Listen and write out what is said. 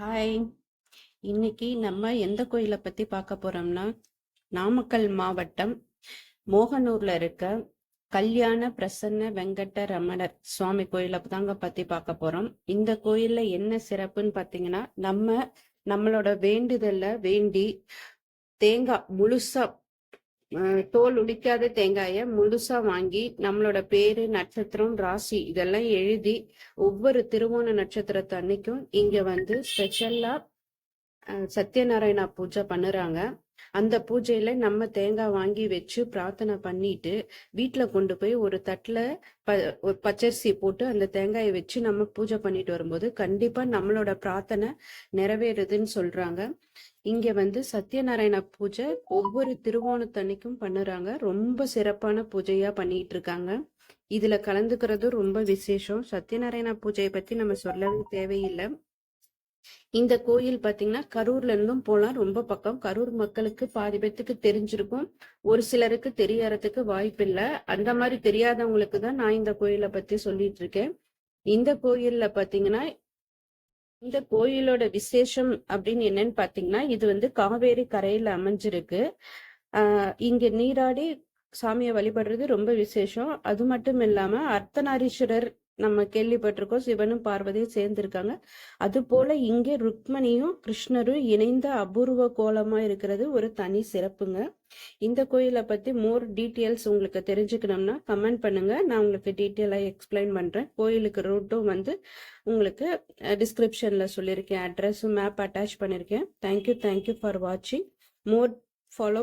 Hi இன்னைக்கு நம்ம எந்த கோயிலை பத்தி பார்க்க போறோம்னா நாமக்கல் மாவட்டம் மோகனூர்ல இருக்க கல்யாண பிரசன்ன வெங்கட்ட ரமணர் சுவாமி கோயிலை தாங்க பத்தி பார்க்க போறோம். இந்த கோயில்ல என்ன சிறப்புன்னு பாத்தீங்கன்னா நம்ம நம்மளோட வேண்டுதல்ல வேண்டி தேங்காய் முழுசா தோல் உடிக்காத தேங்காய முழுசா வாங்கி நம்மளோட பேரு நட்சத்திரம் ராசி இதெல்லாம் எழுதி ஒவ்வொரு திருவோண நட்சத்திரத்து அன்னைக்கும் இங்க வந்து ஸ்பெஷலா சத்யநாராயணா பூஜை பண்ணுறாங்க. அந்த பூஜையில நம்ம தேங்காய் வாங்கி வச்சு பிரார்த்தனை பண்ணிட்டு வீட்டுல கொண்டு போய் ஒரு தட்டுல ப ஒரு பச்சரிசி போட்டு அந்த தேங்காயை வச்சு நம்ம பூஜை பண்ணிட்டு வரும்போது கண்டிப்பா நம்மளோட பிரார்த்தனை நிறைவேறுதுன்னு சொல்றாங்க. இங்க வந்து சத்யநாராயண பூஜை ஒவ்வொரு திருவோணத்தன்னைக்கும் பண்ணுறாங்க. ரொம்ப சிறப்பான பூஜையா பண்ணிட்டு இருக்காங்க. இதுல கலந்துக்கிறதும் ரொம்ப விசேஷம். சத்யநாராயண பூஜையை பத்தி நம்ம சொல்லவே தேவையில்லை. இந்த கோயில் பாத்தீங்கன்னா கரூர்ல இருந்தும் போலாம். ரொம்ப பக்கம் கரூர் மக்களுக்கு பாதி பேத்துக்கு தெரிஞ்சிருக்கும். ஒரு சிலருக்கு தெரியறதுக்கு வாய்ப்பு இல்லை. அந்த மாதிரி தெரியாதவங்களுக்கு தான் நான் இந்த கோயிலை பத்தி சொல்லிட்டு இருக்கேன். இந்த கோயில்ல பாத்தீங்கன்னா இந்த கோயிலோட விசேஷம் அப்படின்னு என்னன்னு பாத்தீங்கன்னா இது வந்து காவேரி கரையில அமைஞ்சிருக்கு. ஆஹ் இங்க நீராடி சாமியை வழிபடுறது ரொம்ப விசேஷம். அது மட்டும் இல்லாம அர்த்தநாரீஸ்வரர் நம்ம கேள்விப்பட்டிருக்கோம் சிவனும் பார்வதியும் சேர்ந்திருக்காங்க. அது போல இங்கே ருக்மணியும் கிருஷ்ணரும் இணைந்த அபூர்வ கோலமா இருக்கிறது ஒரு தனி சிறப்புங்க. இந்த கோயிலை பத்தி மோர் டீட்டெயில்ஸ் உங்களுக்கு தெரிஞ்சுக்கணும்னா கமெண்ட் பண்ணுங்க. நான் உங்களுக்கு டீட்டெயிலா எக்ஸ்பிளைன் பண்றேன். கோயிலுக்கு ரூட்டும் வந்து உங்களுக்கு டிஸ்கிரிப்ஷன்ல சொல்லியிருக்கேன். அட்ரஸும் மேப் அட்டாச் பண்ணியிருக்கேன். Thank you thank you for வாட்சிங் மோர் ஃபாலோ